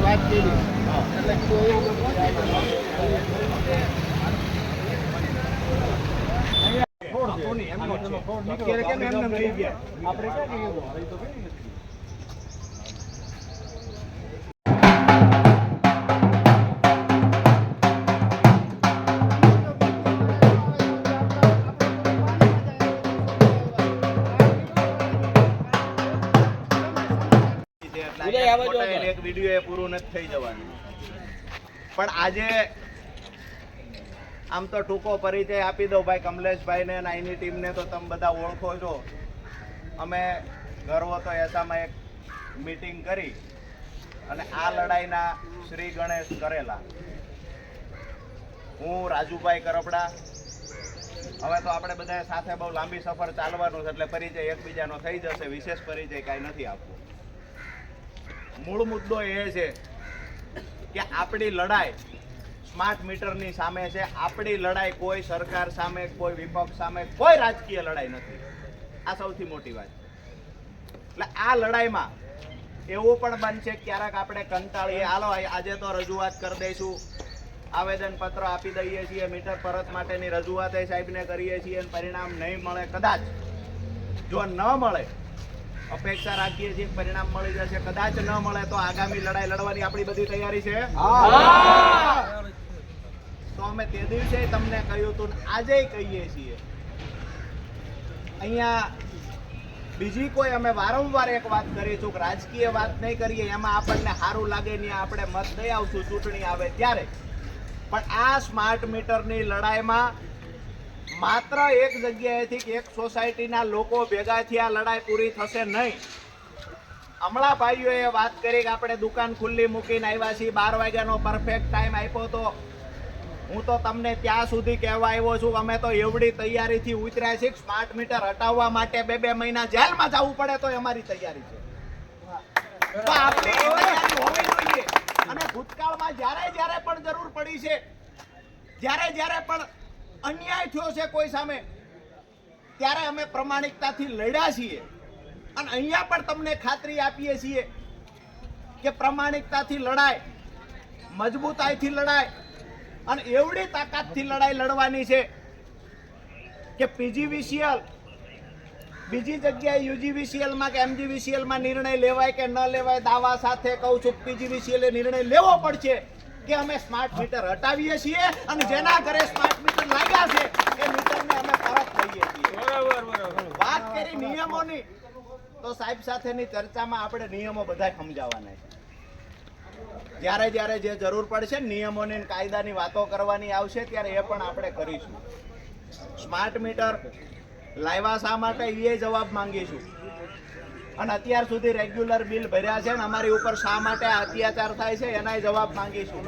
વાત કરી. એટલે કોઈ આપણે ક્યાં વીડિયો એ પૂરું નથી થઈ જવાનું. પણ આજે આમ તો ટૂંકો પરિચય આપી દો ભાઈ, કમલેશભાઈને અને અહીંની ટીમને તો તમે બધા ઓળખો છો. અમે ગર્વ તો એસામાં એક મીટિંગ કરી અને આ લડાઈના શ્રી ગણેશ કરેલા. હું, રાજુભાઈ કરપડા, હવે તો આપણે બધા સાથે બહુ લાંબી સફર ચાલવાનું છે, એટલે પરિચય એકબીજાનો થઈ જશે, વિશેષ પરિચય કાંઈ નથી આપવું. મૂળ મુદ્દો એ છે કે આપણી લડાઈ સ્માર્ટ મીટરની સામે છે. આપણી લડાઈ કોઈ સરકાર સામે, કોઈ વિપક્ષ સામે, કોઈ રાજકીય લડાઈ નથી. આ સૌથી મોટી વાત. એટલે આ લડાઈમાં એવું પણ બનશે ક્યારેક આપણે કંટાળીએ. હાલો આજે તો રજૂઆત કરી દઈશું. આવેદન પત્ર આપી દઈએ છીએ, મીટર પરત માટેની રજૂઆત એ સાહેબને કરીએ છીએ પરિણામ નહીં મળે. કદાચ જો ન મળે અપેક્ષા રાખીએ છીએ પરિણામ મળી જશે. કદાચ ન મળે તો આગામી લડાઈ લડવાની આપણી બધી તૈયારી છે. તો અમે તે દિવસે તમને કહ્યું હતું આજે કહીએ છીએ. અહીંયા બીજી કોઈ અમે વારંવાર એક વાત કરીશું કે રાજકીય વાત નહીં કરીએ, એમાં આપણને સારું લાગે નહીં, આપણે મત દઈ આવશું ચૂંટણી આવે ત્યારે. પણ આ સ્માર્ટ મીટરની લડાઈમાં માત્ર એક જગ્યાએથી એક સોસાયટીના લોકો ભેગા થયા, લડાઈ પૂરી થશે નહીં. હમણાં ભાઈઓએ વાત કરી કે આપણે દુકાન ખુલ્લી મૂકીને આવ્યા છીએ, બાર વાગ્યાનો પરફેક્ટ ટાઈમ આપ્યો તો. હું તો તમને ત્યાં સુધી કહેવા આવ્યો છું અમે તો એવડી તૈયારીથી ઉતર્યા છીએ સ્માર્ટ મીટર હટાવવા માટે બે બે મહિના જેલમાં જવું પડે તો અમારી તૈયારી છે. અને ભૂતકાળમાં જ્યારે જ્યારે પણ જરૂર પડી છે, જ્યારે જ્યારે પણ અન્યાય થયો છે કોઈ સામે, ત્યારે અમે પ્રમાણિકતાથી લડ્યા છીએ. અને અહીંયા પણ તમને ખાતરી આપીએ છીએ કે પ્રમાણિકતાથી લડાય, મજબૂતાઈથી લડાય, અને એવડી તાકાતથી લડાઈ લડવાની છે કે પીજીવીસીએલ, બીજી જગ્યાએ યુજીવીસીએલમાં કે એમજીવીસીએલમાં નિર્ણય લેવાય કે ન લેવાય, દાવા સાથે કહું છું, પીજીવીસીએલ નિર્ણય લેવો પડશે. કે અમે સ્માર્ટ મીટર હટાવીએ છીએ અને જેના ઘરે સ્માર્ટ મીટર લાગ્યા છે એ મીટરને અમે પરત લઈએ છીએ. વાત કરી નિયમોની તો સાહેબ સાથેની ચર્ચામાં આપણે નિયમો બધા સમજાવવાના છે. જ્યારે જ્યારે જે જરૂર પડશે નિયમોની કાયદાની વાતો કરવાની આવશે ત્યારે એ પણ આપણે કરીશું. સ્માર્ટ મીટર લાવ્યા શા માટે? એ જવાબ માંગીશું. અને અત્યાર સુધી રેગ્યુલર બિલ ભર્યા છે ને અમારી ઉપર શા માટે અત્યાચાર થાય છે એનાય જવાબ માંગીશું.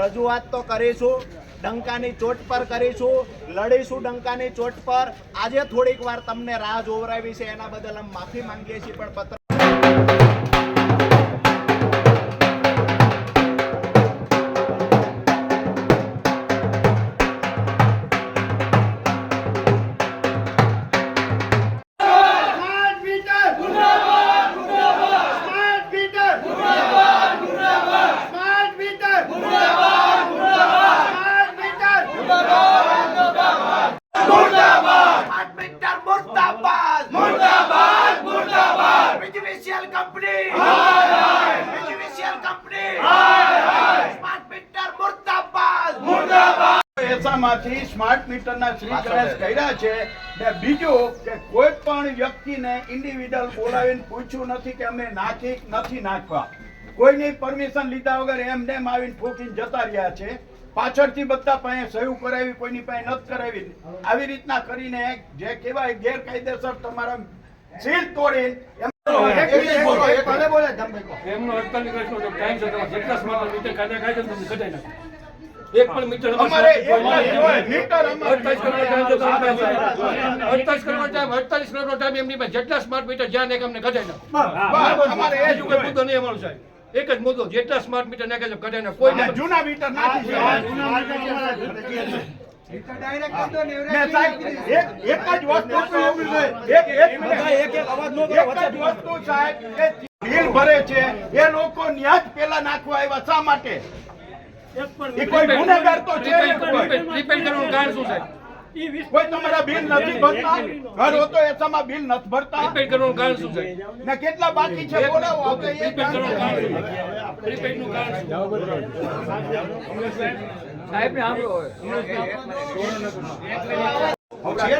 રજૂઆત તો કરીશું, ડંકાની ચોટ પર કરીશું, લડીશું ડંકાની ચોટ પર. આજે થોડીક વાર તમને રાહ જોવરાવી છે, એના બદલ અમે માફી માંગીએ છીએ, પણ પત્ર એસામાંથી સ્માર્ટ મીટરના શ્રી ગણેશ કર્યા છે ને બીજું કે કોઈ પણ વ્યક્તિને ઇન્ડિવિડ્યુઅલ બોલાવીને પૂછ્યું નથી કે અમે નાખી નથી નાખવા. કોઈની પરમિશન લીધા વગર એમ નેમ આવીને ફૂંકીને જતા રહ્યા છે. પાછળથી બધા પાસે સહયોગ કરાવી કોઈની પાસે નથી કરાવી. આવી રીતના કરીને જે કહેવાય ગેરકાયદેસર તમારા સીલ તોડી એમનો અડતાલીસ વર્ષનો ટાઈમ છે તમારે જેટલા સ્માર્ટ મીટર કાઢ્યા કાઢ્યા તમે કઢાઈ નાખો. એક પણ મીટર અમારે અડતાલીસ કરોડ ટાઈમ. અડતાલીસ કરોડ એમની પાસે જેટલા સ્માર્ટ મીટર જ્યાં ને એક અમને નાખો. અમારે એ જ કોઈ મુદ્દો નહીં અમારો સાહેબ. એક જ મુદ્દો જેટલા સ્માર્ટ મીટર નાખે છે કઢાઈ નાખો. કોઈ જૂના મીટર નાખી છે. ને સાહેબ એક એક જ વસ્તુ એક એક મિનિટ. એક એક જ વસ્તુ સાહેબ બિલ ભરે છે. એ લોકો ન્યા પેલા નાખવા આવ્યા શા માટે? એ કોઈ ગુનેગાર તો છે ને કરવાનું કારણ શું સાહેબ કોઈ તમારા બિલ નથી ભરતા? ઘર હોતો એસામાં બિલ નથી ભરતા? પ્રીપેડ કરવાનું કારણ શું છે? ને કેટલા બાકી છે? બોલાવો આપણે એ પ્રીપેડ કરવાનું કારણ જાણીએ. શું પ્રીપેડનું કારણ શું છે.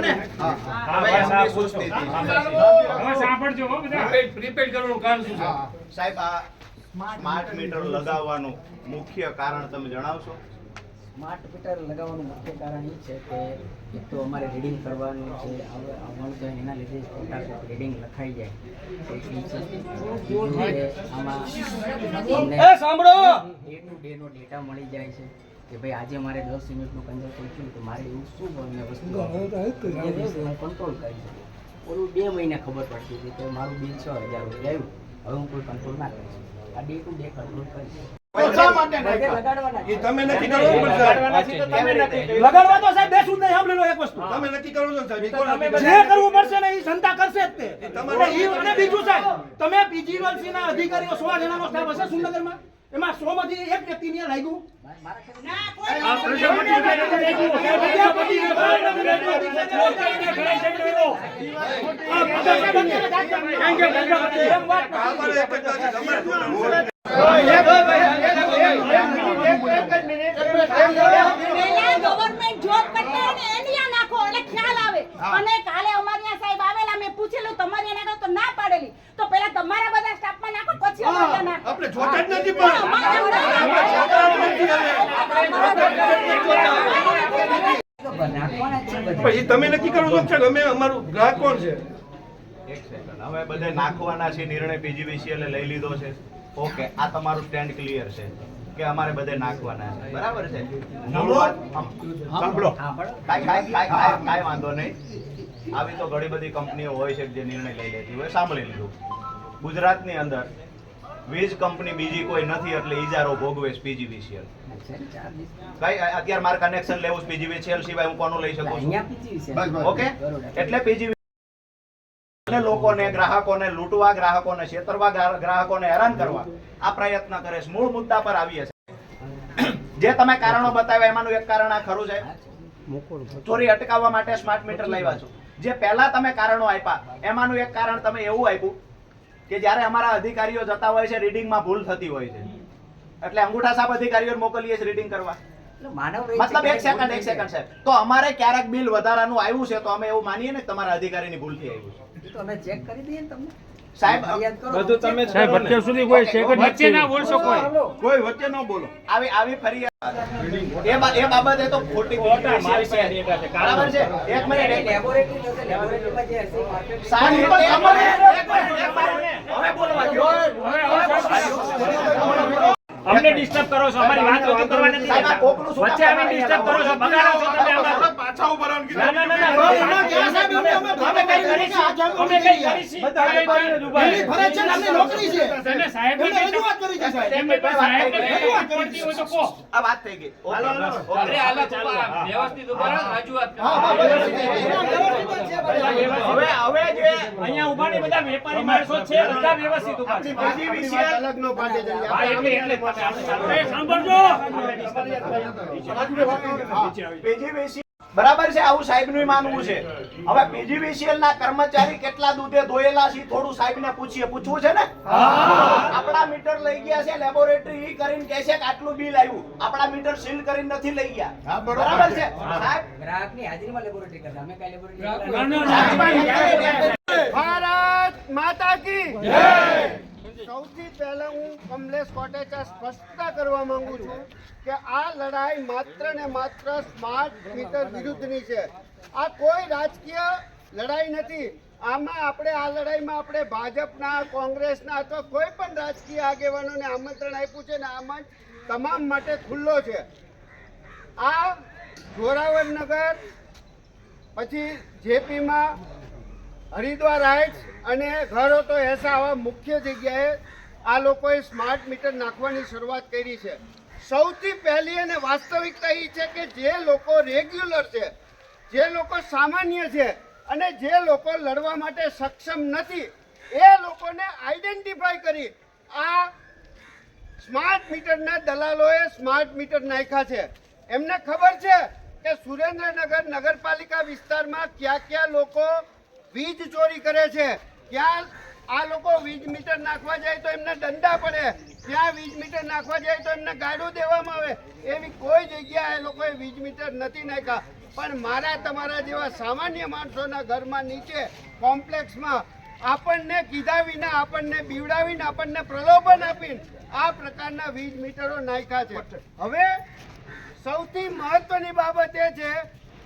ને હવે સાંભળજો બધા પ્રીપેડ પ્રીપેડ કરવાનું કારણ શું? છે સાહેબ આ સ્માર્ટ મીટર લગાવવાનું મુખ્ય કારણ તમે જણાવશો? સ્માર્ટ મીટર લગાવવાનું મુખ્ય કારણ એ છે કે એક તો અમારે રીડિંગ કરવાનું છે આવવાનું છે એના લીધે ફટાફટ રીડિંગ લખાઈ જાય. તો આમાં ડે ટુ ડે ડેટા મળી જાય છે કે ભાઈ આજે મારે દસ મિનિટનું કંજર થયું તો મારે એવું શું બંને વસ્તુ કંટ્રોલ કરી શકું. ઓલું બે મહિના ખબર પડતી હતી કે મારું બિલ છ હજાર રૂપિયા આવ્યું. હવે હું કોઈ કંટ્રોલ ના કરી શકું. આ કરી. તમે નક્કી? લગાડવા તો સાહેબ બેસું નહીં સાંભળી લો એક વસ્તુ. તમે નક્કી કરો છો સાહેબ કરે? જે કરવું પડશે ને એ જનતા કરશે જ તે. તમારે- અને બીજું સાહેબ તમે PGLC ના અધિકારીઓ સો જણાનો સ્ટાફ હશે સુરનગરમાં એમાં સો માંથી એક વ્યક્તિને લાગ્યું મારા ખ્યાલથી એમ વાત નથી. અમારે એક જ વાત છે, અમારે શું કરવું? પહેલા ગવર્નમેન્ટ જોબ કરતા હોય ને એની આ નાખો એટલે ખ્યાલ આવે અને કાલે અમારે ત્યાં સાહેબ આવેલા મેં પૂછેલું તમારે ત્યાં નાખો તો ના પાડેલી તો પહેલા તમારા બધા સ્ટાફમાં નાખો પછી અમારે ત્યાં નાખો આપણે જોતા જ નથી પણ. પછી તમે નક્કી કરો છો અમે અમારું ગ્રાહક કોણ છે એક સેકન્ડ હવે બધે નાખવાના છે નિર્ણય પીજીવીસીએલ લઈ લીધો છે ઓકે આ તમારું સ્ટેન્ડ ક્લિયર છે કે અમારે બધે નાખવાના છે બરાબર છે સાંભળો કાંઈ વાંધો નહીં આવી તો ઘણી બધી કંપનીઓ હોય છે જે નિર્ણય લઈ લેતી હોય સાંભળી લીધું ગુજરાતની અંદર વીજ કંપની બીજી કોઈ નથી એટલે ઇજારો ભોગવે પીજીવીસીએલ. કઈ અત્યારે મારે કનેક્શન લેવું છે પીજીવીસીએલ સિવાય હું કોનું લઈ શકું. ઓકે? એટલે પીજીવી લોકોને ગ્રાહકોને લૂંટવા ગ્રાહકોને છેતરવા ગ્રાહકોને હેરાન કરવા. આ પ્રયત્ન કરે છે. મૂળ મુદ્દા પર આવીએ છે જે તમે કારણો બતાવ્યા એમાંનું એક કારણ આ ખરું છે. ચોરી અટકાવવા માટે સ્માર્ટ મીટર લાવ્યા છો. જે પહેલા તમે કારણો આપ્યા એમાંનું એક કારણ તમે એવું આપ્યું કે જ્યારે અમારા અધિકારીઓ જતા હોય છે રીડિંગમાં ભૂલ થતી હોય છે. એટલે અંગૂઠા સાહેબ અધિકારીઓ મોકલીએ છીએ રીડિંગ કરવા. મતલબ એક સેકન્ડ એક સેકન્ડ સાહેબ. તો અમારે ક્યારેક બિલ વધારાનું આવ્યું છે તો અમે એવું માનીએ ને તમારા અધિકારીની ભૂલથી આવ્યું છે. તો અમે ચેક કરી દઈએ તમને. સાહેબ બધું તમે સાહેબ અત્યાર સુધી કોઈ ઓકે, વચ્ચે ના બોલશો કોઈ કોઈ વચ્ચે ન બોલો આવી આવી ફરિયાદ એ એ બાબતે તો ખોટી બરાબર છે એક મિનિટ એક લેબોરેટરી થશે, લેબોરેટરીમાં જે હશે એ સાહેબ, એક મિનિટ, એક મિનિટ. હવે બોલવા દ્યો. અમને ડિસ્ટર્બ કરો છો અમારી વાત રજૂ કરવા નથી દેતા. વચ્ચે આવીને ડિસ્ટર્બ કરો? છો બગાડો છો તમે અમારું. પાછા ઊભા રહો ને ના ના ના ના બહુ શાંતિ અમે- અમે કઈ કરીશું? અમે કઈ ઊભા એની ફરજ છે અમને નોકરી છે. તમે સાહેબને એમને રજૂઆત કરી છે સાહેબ. તેમને કોઈ સાહેબને કઈ રજૂઆત વાત પડતી હોય તો કો આ વાત થઈ ગઈ. ઓકે. ઓકે. અરે હાલો તું વ્યવસ્થિત ઊભા રહો, રજૂઆત કરો. બધા. હવે હવે જે અહીંયા ઊભા ને બધા વેપારી માણસો છે બધા વ્યવસ્થિત ઊભા છે. પીજીવીસીએલ હા, એટલે એટલે જ તમે બરાબર છે આવું સાહેબનું માનવું છે. હવે પીજીવીસીએલ ના કર્મચારી કેટલા દૂધે ધોયેલા છે થોડું સાહેબ ને પૂછીએ. પૂછવું છે ને? આપણા મીટર લઈ ગયા છે લેબોરેટરી ઈ કરીને કહે છે કે આટલું બિલ આવ્યું. આપણા મીટર સીલ કરીને નથી લઈ ગયા. બરાબર છે. સાહેબ? ગ્રાહકની હાજરીમાં લેબોરેટરી કરતા. અમે કઈ લેબોરેટરી ના, ના, ના. ભારત માતા કી સૌથી પહેલા હું કમલેશ કોટેચા સ્પષ્ટતા કરવા માંગુ છું કે આ લડાઈ માત્ર ને માત્ર સ્માર્ટ મીટર વિરુદ્ધની છે. આ કોઈ રાજકીય લડાઈ નથી. આમાં આપણે આ લડાઈમાં આપણે ભાજપના, કોંગ્રેસના અથવા કોઈ પણ રાજકીય આગેવાનોને આમંત્રણ આપ્યું છે ને આમાં તમામ માટે ખુલ્લો છે. આ જોરાવરનગર, પછી જેપીમાં હરિદ્વાર હાઇટ્સ અને ઘરો તો એસા મુખ્ય જગ્યાએ આ લોકોએ સ્માર્ટ મીટર નાખવાની શરૂઆત કરી છે. સૌથી પહેલી અને વાસ્તવિકતા એ છે કે જે લોકો રેગ્યુલર છે, જે લોકો સામાન્ય છે અને જે લોકો લડવા માટે સક્ષમ નથી, એ લોકોને આઈડેન્ટિફાઈ કરી આ સ્માર્ટ મીટરના દલાલોએ સ્માર્ટ મીટર નાખ્યા છે. એમને ખબર છે કે સુરેન્દ્રનગર નગરપાલિકા વિસ્તારમાં ક્યાં ક્યાં લોકો વીજ ચોરી કરે છે. ક્યાં આ લોકો વીજ મીટર નાખવા જાય તો એમને દંડા પડે. ત્યાં વીજ મીટર નાખવા જાય તો એમને ગાડું દેવામાં આવે. એવી કોઈ જગ્યાએ લોકોએ વીજ મીટર નથી નાખ્યા. પણ મારા તમારા જેવા સામાન્ય માણસોના ઘરમાં નીચે કોમ્પ્લેક્સમાં આપણને કીધા વિના, આપણને બીવડાવીને, આપણને પ્રલોભન આપીને આ પ્રકારના વીજ મીટરો નાખ્યા છે. હવે સૌથી મહત્વની બાબત એ છે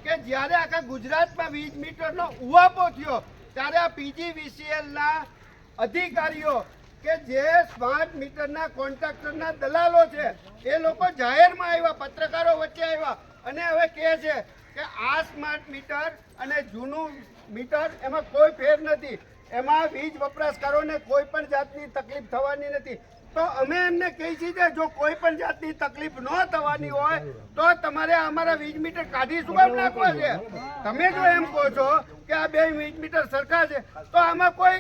કે જ્યારે આખા ગુજરાતમાં વીજ મીટરનો ઉવાપો થયો, ત્યારે આ પીજીવીસીએલના અધિકારીઓ કે જે સ્માર્ટ મીટરના કોન્ટ્રાક્ટરના દલાલો છે, એ લોકો જાહેરમાં આવ્યા, પત્રકારો વચ્ચે આવ્યા અને હવે કહે છે કે આ સ્માર્ટ મીટર અને જૂનું મીટર એમાં કોઈ ફેર નથી. એમાં વીજ વપરાશકારોને કોઈ પણ જાતની તકલીફ થવાની નથી. તો અમે એમને કહી છીએ કે જો કોઈ પણ જાતની તકલીફ ન થવાની હોય, તો તમારે અમારા વીજ મીટર કાઢી શું કામ નાખવા છે? તમે જો એમ કહો છો કે આ બે વીજ મીટર સરખા છે, તો આમાં કોઈ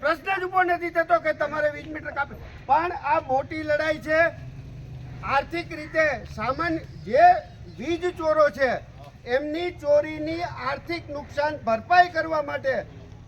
પ્રશ્ન જ ઊભો નથી થતો કે તમારે વીજ મીટર કાપે. પણ આ મોટી લડાઈ છે, આર્થિક રીતે સામાન્ય જે વીજ ચોરો છે, એમની ચોરીની આર્થિક નુકસાન ભરપાઈ કરવા માટે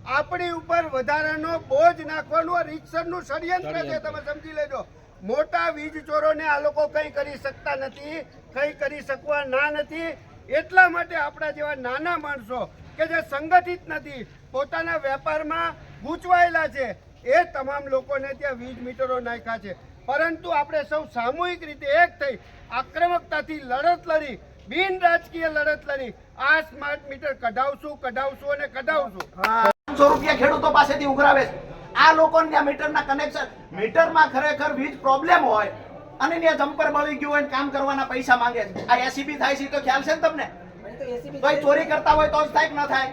આપણી ઉપર વધારાનો બોજ નાખવાનું આ રીતસરનું ષડયંત્ર છે તમે સમજી લેજો. મોટા વીજ ચોરોને આ લોકો કંઈ કરી શકતા નથી કંઈ કરી શકવા ના નથી. એટલા માટે આપણા જેવા નાના માણસો કે જે સંગઠિત નથી પોતાના વેપારમાં ગૂંચવાયેલા છે એ તમામ લોકોને ત્યાં વીજ મીટરો નાખ્યા છે. પરંતુ આપણે સૌ સામૂહિક રીતે એક થઈ આક્રમકતાથી લડત લડી બિન રાજકીય લડત લડી. આ સ્માર્ટ મીટર કઢાવશું કઢાવશું અને કઢાવશું. પાંચસો રૂપિયા ખેડૂતો પાસેથી ઉઘરાવે છે. આ લોકોને ત્યાં મીટરના કનેક્શન મીટરમાં ખરેખર વીજ પ્રોબ્લેમ હોય અને ત્યાં જમ્પર બળી ગયું હોય ને કામ કરવાના પૈસા માંગે છે. આ એસીબી થાય છે તો ખ્યાલ છે ને તમને? કોઈ ચોરી કરતા હોય તો જ થાય ન થાય.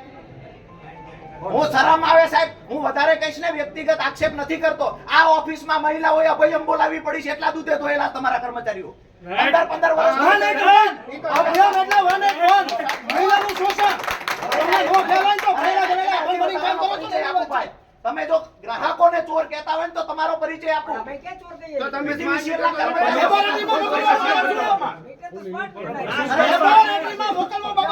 હું શરમ આવે સાહેબ. હું વધારે કહીશ ને વ્યક્તિગત આક્ષેપ નથી કરતો. આ ઓફિસમાં મહિલાઓએ અભયમ બોલાવી પડી છે એટલા દૂધે ધોયેલા તમારા કર્મચારીઓ. પંદર પંદર વર્ષ ભાઈ તમે જો ગ્રાહકોને ચોર કહેતા હોય ને તો તમારો પરિચય આપો અમે ક્યાં ચોર કહીએ તો તમે બીજી સ્માર્ટ વિશેષના મીટર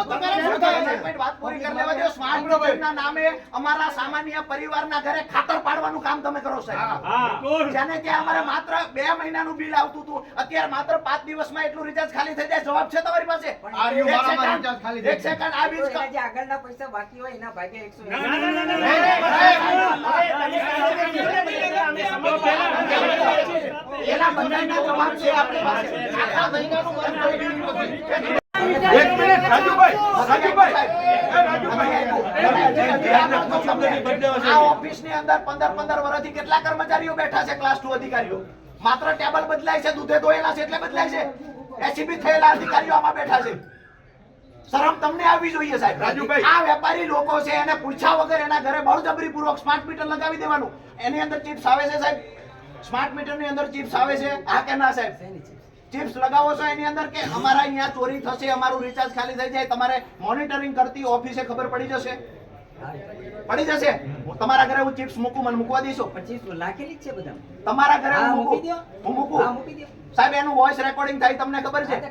કર્મચારીઓ વાત પૂરી કરી લેવા દો સ્માર્ટ મીટરના નામે અમારા સામાન્ય પરિવારના ઘરે ખાતર પાડવાનું કામ તમે કરો સાહેબ જેને ત્યાં અમારે માત્ર બે મહિનાનું બિલ આવતું હતું અત્યારે માત્ર પાંચ દિવસમાં એટલું રિચાર્જ ખાલી થઈ જાય જવાબ છે તમારી પાસે એક સેકન્ડ, recharge ખાલી થઈ એક સેકન્ડ આ બીજ આગળના પૈસા બાકી હોય એના ભાગે એકસો એક મિનિટ રાજુભાઈ રાજુભાઈ વર્ષથી કેટલા કર્મચારીઓ બેઠા છે ક્લાસ ટુ અધિકારીઓ માત્ર ટેબલ બદલાય છે દૂધે ધોયેલા છે એટલે બદલાય છે એસીબી થયેલા અધિકારીઓ આમાં બેઠા છે શરમ તમને આવવી જોઈએ સાહેબ. રાજુભાઈ. આ વેપારી લોકો છે એને પૂછ્યા વગર એના ઘરે બળજબરી પૂર્વક સ્માર્ટ મીટર લગાવી દેવાનું. એની અંદર ચિપ્સ આવે છે સાહેબ? સ્માર્ટ મીટરની અંદર ચિપ્સ આવે છે? હા કે ના સાહેબ? ચિપ્સ લગાવો છો એની અંદર કે અમારા અહીંયા ચોરી થશે અમારું રિચાર્જ ખાલી થઈ જાય તમારે મોનિટરિંગ કરતી ઓફિસે ખબર પડી જશે? પડી જશે તમારા ઘરે હું ચિપ્સ મૂકું મને મૂકવા દઈશું ચિપ્સ લાખેલી જ છે બધા તમારા ઘરે હું મૂકી દો હું મૂકું હા મૂકી દો સાહેબ એનું વોઇસ રેકોર્ડિંગ થાય તમને ખબર છે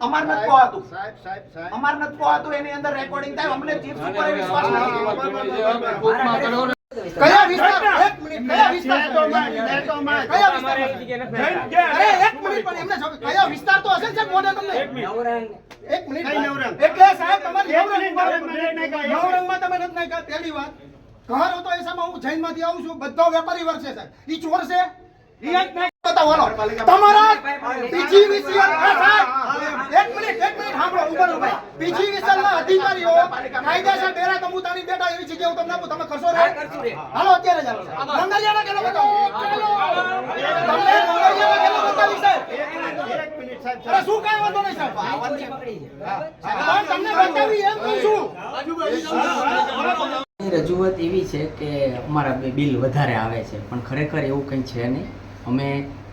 અમાર નથી પોહાતું સાહેબ સાહેબ સાહેબ અમાર નથી પોહાતું એની અંદર રેકોર્ડિંગ થાય અમને ચિપ્સ ઉપર વિશ્વાસ નથી. કયા વિસ્તાર? એક મિનિટ કયા વિસ્તાર? કયા વિસ્તાર? અરે એક મિનિટ પણ એમને કયા વિસ્તાર તો હશે સાહેબ? મોઢે તમને. નવરંગ. એક મિનિટ. એટલે સાહેબ તમારે નવરંગમાં નવરંગમાં તમે નથી નાખ્યા? પહેલી વાત. ઘર હતો એ સમય હું જૈનમાંથી આવું છું. બધો વેપારી વર્ગ છે સાહેબ. ઈ ચોર છે. ઈ જ બોલો. તમારા હા, સાહેબ એક મિનિટ એક મિનિટ સાંભળો ઊભા રહો ભાઈ. PGVCL ના અધિકારીઓ કાયદેસર ડેરા તંબુતાની બેઠા એવી જગ્યાએ હું તમને આપું. તમે કરશો રે. હાલો અત્યારે જ મંગલિયાના કેલો બતાવો. તમને મંગલિયાના કેલો બતાવી સાહેબ. અરે શું કાંઈ વાંધો નહીં સાહેબ? ચોરી પકડી પણ તમને બતાવી એમ કહું છું. રજૂઆત એવી છે કે અમારા બે બિલ વધારે આવે છે પણ ખરેખર એવું કંઈ છે નહીં. અમે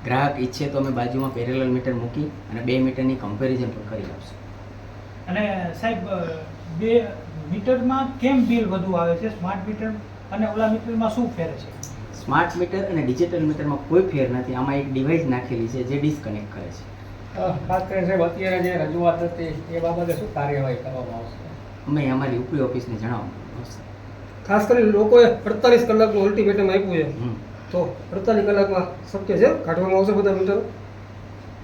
ગ્રાહક ઈચ્છે તો અમે બાજુમાં પેરેલલ મીટર મૂકી અને બે મીટરની કમ્પેરિઝન પણ કરી આપશું. અને સાહેબ બે મીટરમાં કેમ બિલ વધુ આવે છે? સ્માર્ટ મીટર અને ઓલા મીટરમાં શું ફેર છે? સ્માર્ટ મીટર અને ડિજિટલ મીટરમાં કોઈ ફેર નથી. આમાં એક ડિવાઇસ નાખેલી છે જે ડિસ્કનેક્ટ કરે છે. ખાસ કરીને સાહેબ અત્યારે જે રજૂઆત હતી એ બાબતે શું કાર્યવાહી કરવામાં આવશે? અમે અમારી ઉપરી ઓફિસને જણાવવાનું આવશે. ખાસ કરીને લોકોએ અડતાલીસ કલાકનું અલ્ટિમેટમ આપ્યું છે. તો અડતાલીસ કલાકમાં શક્ય છે? કાઢવામાં આવશે બધા મીટર?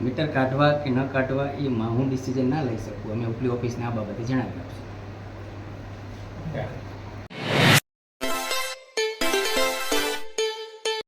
મીટર કાઢવા કે ન કાઢવા એ માં હું ડિસિઝન ના લઈ શકું. અમે ઉપલી ઓફિસને આ બાબતે જણાવી આપશું.